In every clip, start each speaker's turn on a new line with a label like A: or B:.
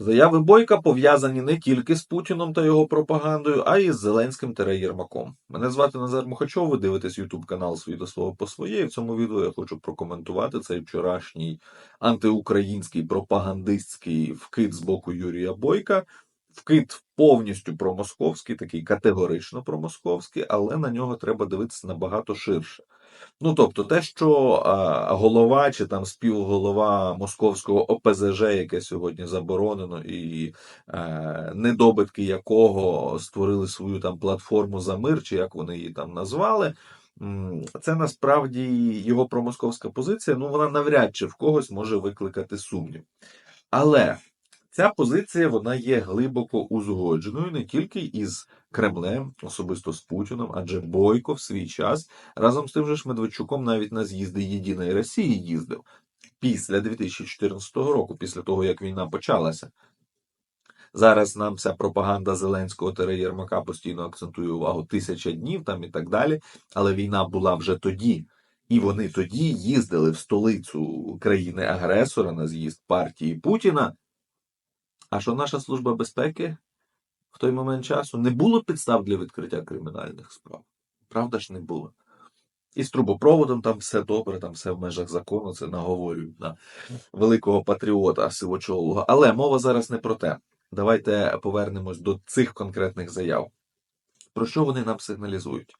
A: Заяви Бойка пов'язані не тільки з Путіном та його пропагандою, а й з Зеленським та Єрмаком. Мене звати Назар Мухачов, ви дивитесь YouTube канал «Свій до слова по своє. І в цьому відео я хочу прокоментувати цей вчорашній антиукраїнський пропагандистський вкид з боку Юрія Бойка. Вкид повністю промосковський, такий категорично промосковський, але на нього треба дивитися набагато ширше. Ну тобто, те, що а, голова чи там співголова московського ОПЗЖ, яке сьогодні заборонено, і е, недобитки якого створили свою там платформу за мир, чи як вони її там назвали. Це насправді його промосковська позиція. Ну вона навряд чи в когось може викликати сумнів. Але ця позиція вона є глибоко узгодженою не тільки із Кремлем, особисто з Путіним, адже Бойко в свій час разом з тим же Медведчуком навіть на з'їзди Єдиної Росії їздив після 2014 року, після того як війна почалася. Зараз нам вся пропаганда Зеленського та Єрмака постійно акцентує увагу тисяча днів там і так далі. Але війна була вже тоді. І вони тоді їздили в столицю країни-агресора на з'їзд партії Путіна. А що наша служба безпеки в той момент часу не було підстав для відкриття кримінальних справ. Правда ж не було. І з трубопроводом там все добре, там все в межах закону, це наговорюють на великого патріота сивочолого. Але мова зараз не про те. Давайте повернемось до цих конкретних заяв. Про що вони нам сигналізують?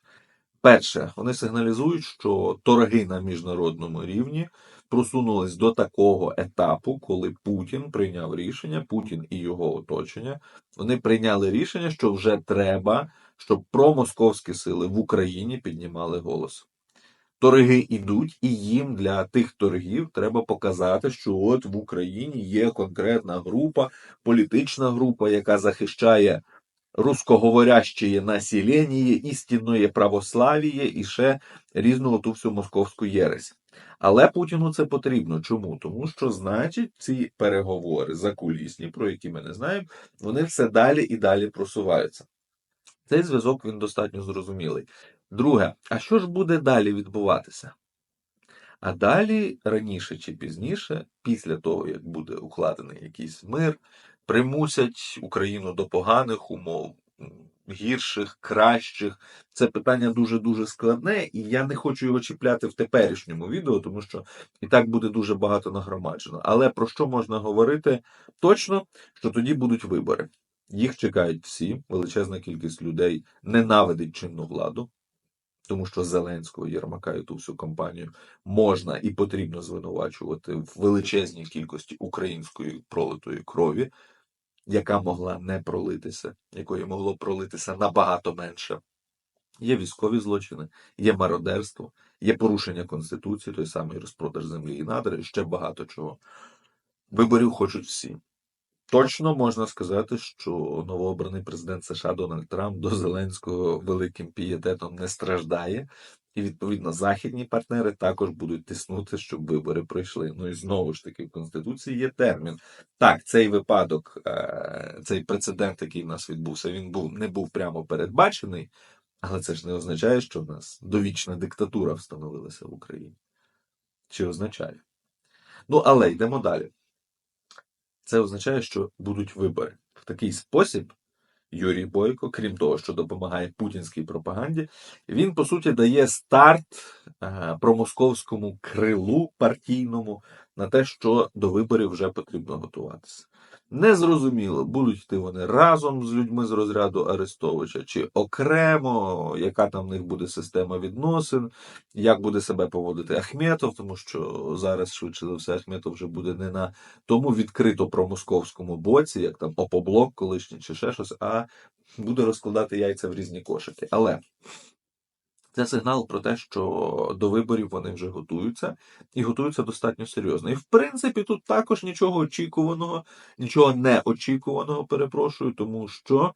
A: Перше, вони сигналізують, що торги на міжнародному рівні просунулись до такого етапу, коли Путін прийняв рішення, Путін і його оточення, вони прийняли рішення, що вже треба, щоб промосковські сили в Україні піднімали голос. Торги йдуть, і їм для тих торгів треба показати, що от в Україні є конкретна група, політична група, яка захищає русскоговорящее населення, істинне православ'я і ще різну ту всю московську єресь. Але Путіну це потрібно. Чому? Тому що, значить, ці переговори закулісні, про які ми не знаємо, вони все далі і далі просуваються. Цей зв'язок він достатньо зрозумілий. Друге, а що ж буде далі відбуватися? А далі, раніше чи пізніше, після того, як буде укладений якийсь мир, примусять Україну до поганих умов, гірших, кращих. Це питання дуже-дуже складне, і я не хочу його чіпляти в теперішньому відео, тому що і так буде дуже багато нагромаджено. Але про що можна говорити точно, що тоді будуть вибори. Їх чекають всі, величезна кількість людей ненавидить чинну владу, тому що Зеленського, Єрмака і ту всю компанію можна і потрібно звинувачувати в величезній кількості української пролитої крові, яка могла не пролитися, якої могло пролитися набагато менше. Є військові злочини, є мародерство, є порушення Конституції, той самий розпродаж землі і надр, і ще багато чого. Виборів хочуть всі. Точно можна сказати, що новообраний президент США Дональд Трамп до Зеленського великим пієтетом не страждає, і відповідно західні партнери також будуть тиснути, щоб вибори пройшли. Ну і знову ж таки в конституції є термін. Так, цей випадок, е, цей прецедент, який в нас відбувся, він був не був прямо передбачений, але це ж не означає, що в нас довічна диктатура встановилася в Україні. Чи означає? Ну, але йдемо далі. Це означає, що будуть вибори. В такий спосіб Юрій Бойко, крім того, що допомагає путінській пропаганді, він по суті дає старт е, промосковському крилу партійному на те, що до виборів вже потрібно готуватися. Незрозуміло, будуть йти вони разом з людьми з розряду Арестовича, чи окремо, яка там в них буде система відносин, як буде себе поводити Ахметов, тому що зараз, швидше за все, Ахметов вже буде не на тому відкрито промосковському боці, як там Опоблок колишній чи ще щось, а буде розкладати яйця в різні кошики. Але це сигнал про те, що до виборів вони вже готуються і готуються достатньо серйозно. І в принципі тут також нічого очікуваного, нічого неочікуваного, перепрошую, тому що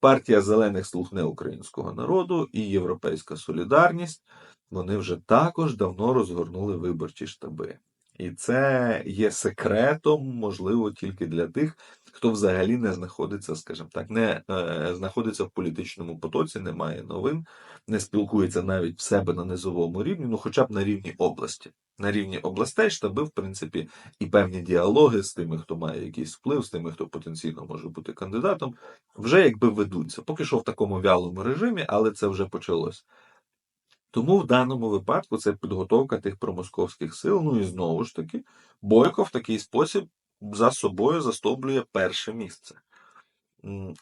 A: партія зелених слуг не українського народу і Європейська Солідарність вони вже також давно розгорнули виборчі штаби. І це є секретом, можливо, тільки для тих, хто взагалі не знаходиться, скажімо так, не е, знаходиться в політичному потоці, не має новин, не спілкується навіть в себе на низовому рівні, ну хоча б на рівні області. На рівні областей штаби, в принципі, і певні діалоги з тими, хто має якийсь вплив, з тими, хто потенційно може бути кандидатом, вже якби ведуться. Поки що в такому вялому режимі, але це вже почалось. Тому в даному випадку це підготовка тих промосковських сил. Ну і знову ж таки, Бойко в такий спосіб за собою застовблює перше місце.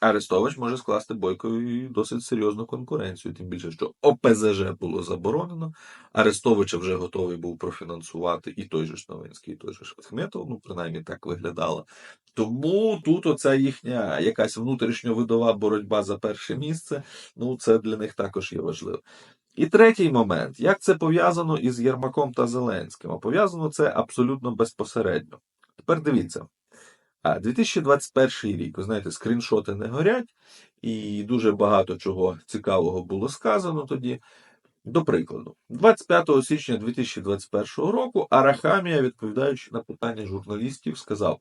A: Арестович може скласти Бойкові досить серйозну конкуренцію, тим більше, що ОПЗЖ було заборонено. Арестовича вже готовий був профінансувати і той же ж Новинський, і той же ж Ахметов, ну принаймні так виглядало. Тому тут оця їхня якась внутрішньовидова боротьба за перше місце, ну це для них також є важливо. І третій момент, як це пов'язано із Єрмаком та Зеленським? А пов'язано це абсолютно безпосередньо. Тепер дивіться. 2021 рік, ви знаєте, скріншоти не горять, і дуже багато чого цікавого було сказано тоді. До прикладу, 25 січня 2021 року Арахамія, відповідаючи на питання журналістів, сказав: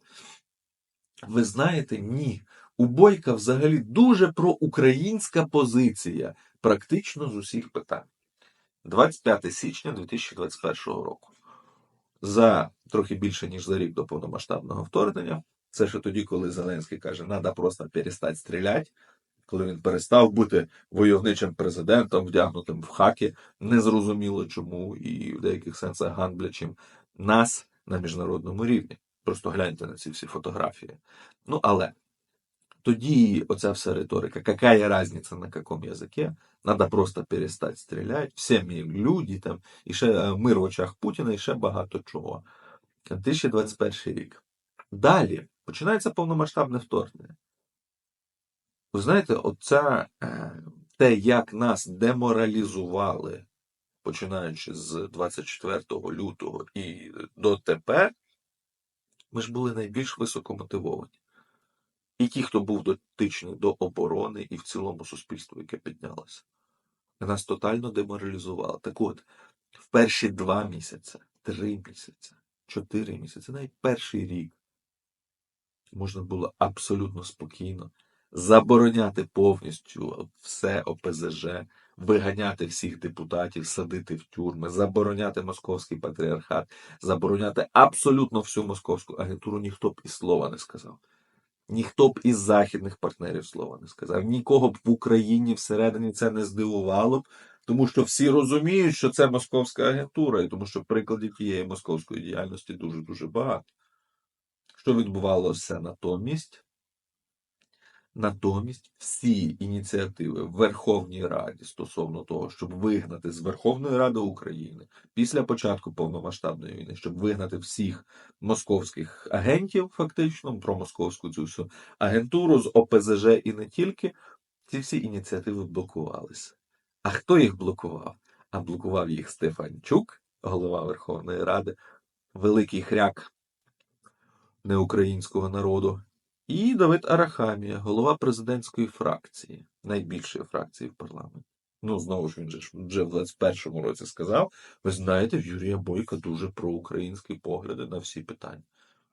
A: Ви знаєте, ні, у Бойка взагалі дуже проукраїнська позиція, практично з усіх питань. 25 січня 2021 року. За трохи більше ніж за рік до повномасштабного вторгнення. Це ще тоді, коли Зеленський каже, треба просто перестати стріляти. Коли він перестав бути войовничим президентом, вдягнутим в хаки, незрозуміло чому і в деяких сенсах ганблячим нас на міжнародному рівні. Просто гляньте на ці всі фотографії. Ну але тоді оця вся риторика, какая різниця на якому язикі, треба просто перестати стріляти, всі ми люди, там, і ще е, мир в очах Путіна, і ще багато чого. 2021 рік. Далі починається повномасштабне вторгнення. Ви знаєте, оце те, як нас деморалізували, починаючи з 24 лютого і дотепер, ми ж були найбільш високомотивовані. І ті, хто був дотичний до оборони, і в цілому суспільство, яке піднялося, нас тотально деморалізувало. Так от, в перші два місяці, три місяці, чотири місяці, навіть перший рік, можна було абсолютно спокійно забороняти повністю все ОПЗЖ, виганяти всіх депутатів, садити в тюрми, забороняти московський патріархат, забороняти абсолютно всю московську агентуру, ніхто б і слова не сказав. Ніхто б із західних партнерів слова не сказав. Нікого б в Україні всередині це не здивувало б, тому що всі розуміють, що це московська агентура, і тому що прикладів тієї московської діяльності дуже дуже багато. Що відбувалося натомість? Натомість всі ініціативи в Верховній Раді стосовно того, щоб вигнати з Верховної Ради України після початку повномасштабної війни, щоб вигнати всіх московських агентів, фактично, про московську цю всю агентуру з ОПЗЖ і не тільки, ці всі ініціативи блокувалися. А хто їх блокував? А блокував їх Стефанчук, голова Верховної Ради, великий хряк неукраїнського народу. І Давид Арахамія, голова президентської фракції, найбільшої фракції в парламенті. Ну, знову ж він же вже в 21-му році сказав: ви знаєте, Юрія Бойка дуже проукраїнські погляди на всі питання.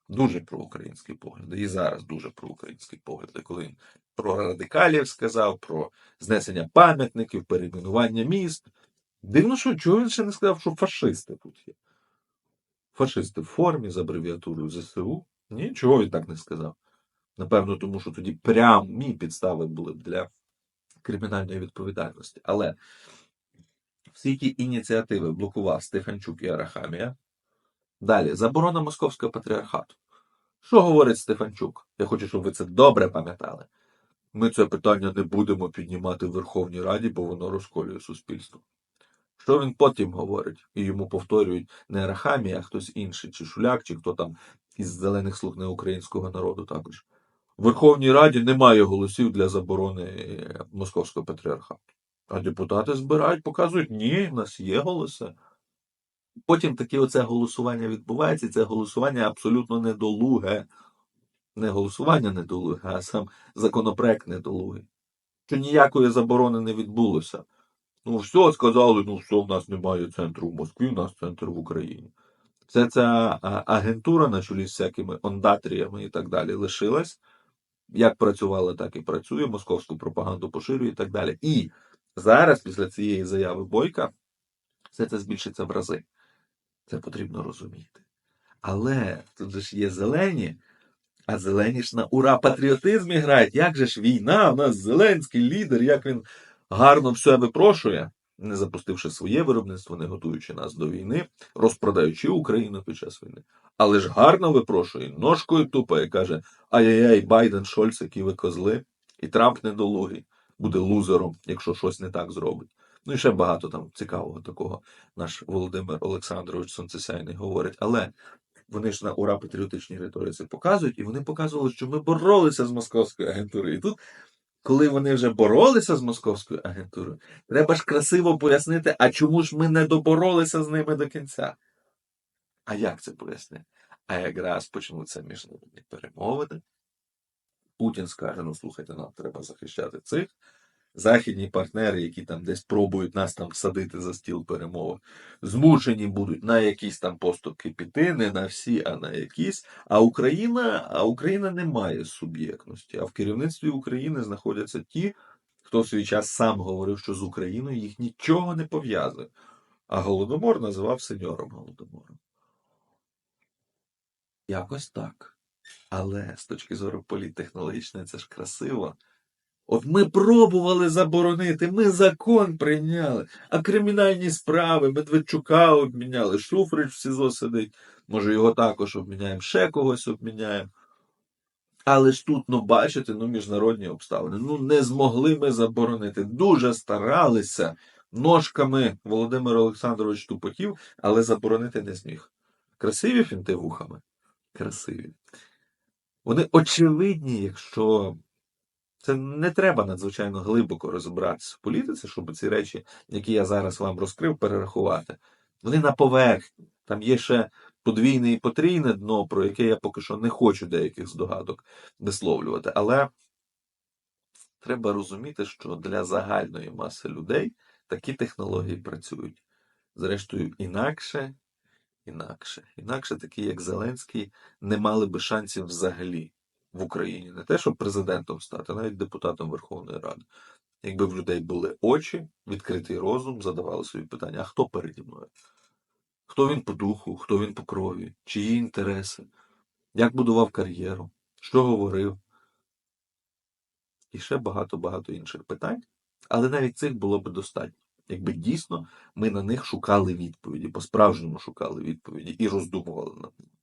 A: Дуже проукраїнські погляди. І зараз дуже проукраїнські погляди, коли він про радикалів сказав, про знесення пам'ятників, перейменування міст. Дивно, що чого він ще не сказав, що фашисти тут є. Фашисти в формі з абревіатурою ЗСУ. Ні, чого він так не сказав. Напевно, тому що тоді прямі підстави були б для кримінальної відповідальності. Але всі ті ініціативи блокував Стефанчук і Арахамія. Далі, заборона московського патріархату. Що говорить Стефанчук? Я хочу, щоб ви це добре пам'ятали. Ми це питання не будемо піднімати в Верховній Раді, бо воно розколює суспільство. Що він потім говорить? І йому повторюють не Арахамія, а хтось інший, чи Шуляк, чи хто там із зелених слуг неукраїнського народу також. В Верховній Раді немає голосів для заборони московського патріархату. А депутати збирають, показують, ні, в нас є голоси. Потім таке оце голосування відбувається, і це голосування абсолютно недолуге. Не голосування недолуге, а сам законопроект недолугий. Що ніякої заборони не відбулося. Ну, все сказали, ну все, в нас немає центру в Москві, у нас центр в Україні. Це ця агентура на чолі з всякими ондатріями і так далі лишилась. Як працювала, так і працює, московську пропаганду поширює і так далі. І зараз, після цієї заяви Бойка, все це збільшиться в рази. Це потрібно розуміти. Але тут же ж є зелені, а зелені ж на ура патріотизмі грають. Як же ж війна? У нас Зеленський лідер, як він гарно все випрошує, не запустивши своє виробництво, не готуючи нас до війни, розпродаючи Україну під час війни. Але ж гарно випрошує, ножкою тупає, каже: ай-яй-яй, Байден, Шольц, які ви козли, і Трамп недолугий, буде лузером, якщо щось не так зробить. Ну і ще багато там цікавого такого наш Володимир Олександрович Сонцесяйний говорить. Але вони ж на ура патріотичній риториці показують, і вони показували, що ми боролися з московською агентурою. І тут, коли вони вже боролися з московською агентурою, треба ж красиво пояснити, а чому ж ми не доборолися з ними до кінця. А як це пояснити? А якраз почнуться міжнародні перемовини. Путін скаже: ну слухайте, нам треба захищати цих. Західні партнери, які там десь пробують нас там всадити за стіл перемовин, змушені будуть на якісь там поступки піти, не на всі, а на якісь. А Україна, а Україна не має суб'єктності. А в керівництві України знаходяться ті, хто в свій час сам говорив, що з Україною їх нічого не пов'язує. А Голодомор називав сеньором Голодомором. Якось так. Але з точки зору політтехнологічної це ж красиво. От ми пробували заборонити, ми закон прийняли, а кримінальні справи Медведчука обміняли, Шуфрич в СІЗО сидить, може його також обміняємо, ще когось обміняємо. Але ж тут, ну бачите, ну міжнародні обставини. Ну не змогли ми заборонити. Дуже старалися ножками Володимир Олександрович тупотів, але заборонити не зміг. Красиві фінти вухами? Красиві. Вони очевидні, якщо це не треба надзвичайно глибоко розібратися в політиці, щоб ці речі, які я зараз вам розкрив, перерахувати. Вони на поверхні. Там є ще подвійне і потрійне дно, про яке я поки що не хочу деяких здогадок висловлювати. Але треба розуміти, що для загальної маси людей такі технології працюють. Зрештою, інакше, інакше, інакше такі, як Зеленський, не мали би шансів взагалі в Україні. Не те, щоб президентом стати, навіть депутатом Верховної Ради. Якби в людей були очі, відкритий розум, задавали собі питання, а хто переді мною? Хто він по духу, хто він по крові, чиї інтереси, як будував кар'єру, що говорив? І ще багато-багато інших питань. Але навіть цих було б достатньо. Якби дійсно ми на них шукали відповіді, по-справжньому шукали відповіді і роздумували над ними.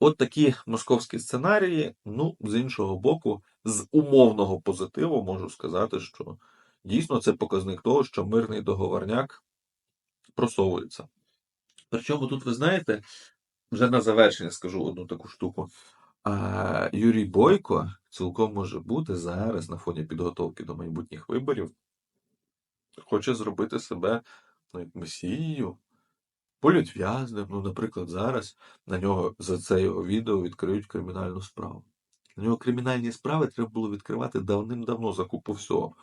A: От такі московські сценарії, ну, з іншого боку, з умовного позитиву можу сказати, що дійсно це показник того, що мирний договорняк просовується. Причому тут, ви знаєте, вже на завершення скажу одну таку штуку. Юрій Бойко цілком може бути зараз на фоні підготовки до майбутніх виборів, хоче зробити себе ну, як месією, політв'язним. Ну, наприклад, зараз на нього за це його відео відкриють кримінальну справу. На нього кримінальні справи треба було відкривати давним-давно за купу всього.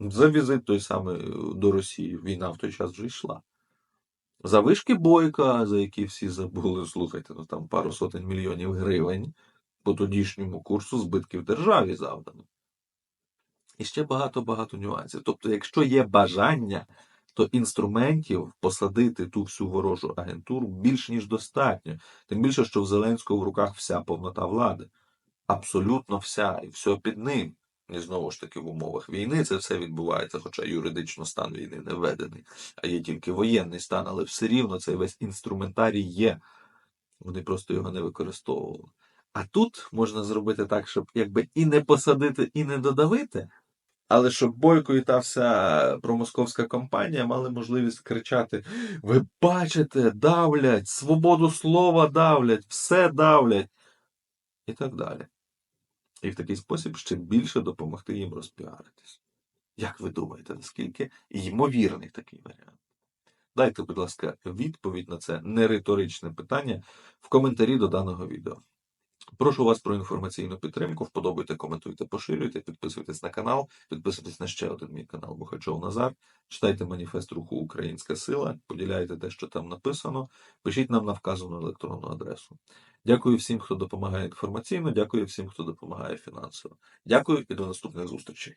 A: За візит той самий е, до Росії. Війна в той час вже йшла. За вишки бойка, за які всі забули, слухайте, ну там пару сотень мільйонів гривень по тодішньому курсу збитків державі завдано. І ще багато-багато нюансів. Тобто, якщо є бажання, то інструментів посадити ту всю ворожу агентуру більш ніж достатньо. Тим більше, що в Зеленського в руках вся повнота влади. Абсолютно вся, і все під ним. І знову ж таки в умовах війни це все відбувається, хоча юридично стан війни не введений, а є тільки воєнний стан, але все рівно цей весь інструментарій є. Вони просто його не використовували. А тут можна зробити так, щоб якби і не посадити, і не додавити, але щоб Бойко і та вся промосковська компанія мали можливість кричати: Ви бачите, давлять, свободу слова давлять, все давлять, і так далі. І в такий спосіб ще більше допомогти їм розпіаритись. Як ви думаєте, наскільки ймовірний такий варіант? Дайте, будь ласка, відповідь на це нериторичне питання в коментарі до даного відео. Прошу вас про інформаційну підтримку. Вподобайте, коментуйте, поширюйте, підписуйтесь на канал, підписуйтесь на ще один мій канал Бухачов Назар. Читайте маніфест руху Українська Сила, поділяйте те, що там написано. Пишіть нам на вказану електронну адресу. Дякую всім, хто допомагає інформаційно. Дякую всім, хто допомагає фінансово. Дякую і до наступних зустрічей.